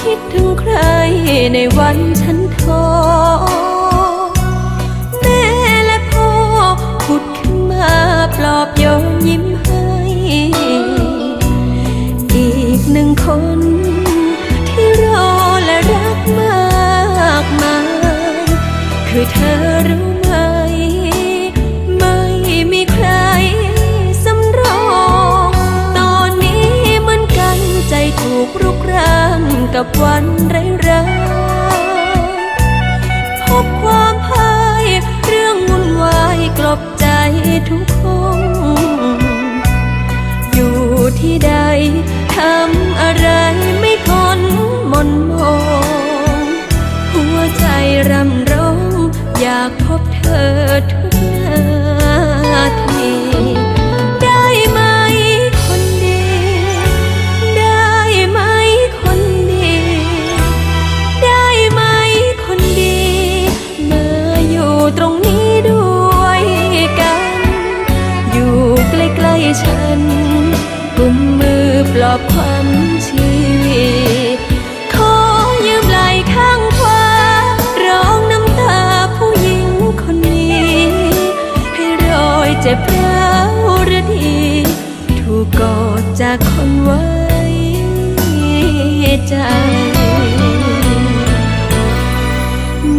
คิดถึงใครในวันฉันท้อแม่และพ่อขุดขึ้นมาปลอบโยนยิ้มให้ อีกหนึ่งคนที่รอและรักมากมาย คือเธอรู้ กับวันร้ อปลอบความชีวิต ขอยืมไหลข้างขวาร้องน้ำตาผู้หญิงคนนี้ ให้รอยเจ็บร้าวระดีถูกกอดจากคนไว้ใจ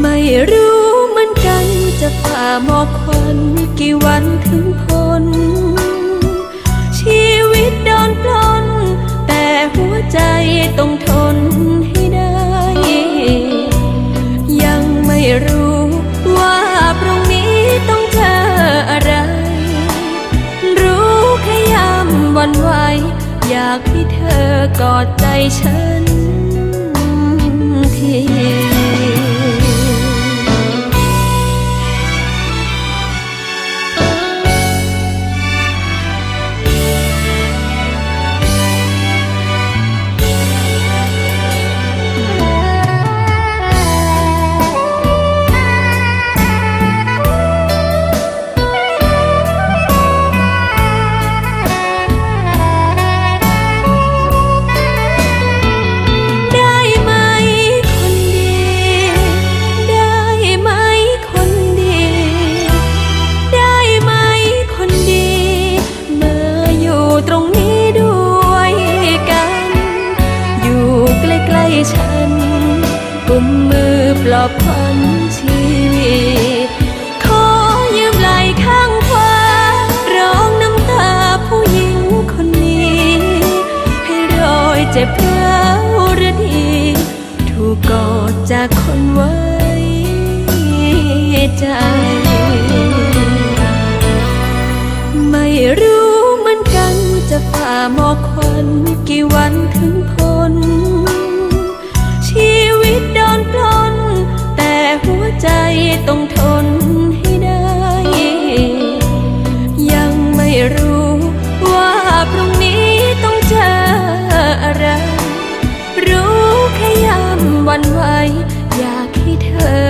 ไม่รู้เหมือนกันจะฝ่าหมอกควันกี่วันถึงากให้เธอกอดใจฉันที ใจ ไม่รู้เหมือนกันจะฝ่าหมอกควันกี่วันถึงพ้นชีวิตโดนปลนแต่หัวใจต้องทนให้ได้ ยังไม่รู้ว่าพรุ่งนี้ต้องเจออะไร รู้แค่ยามหวั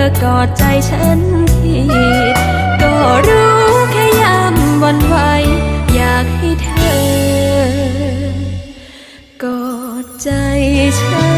อกอดใจฉันทีก็รู้แค่ยามวันไหวอยากให้เธอกอดใจฉัน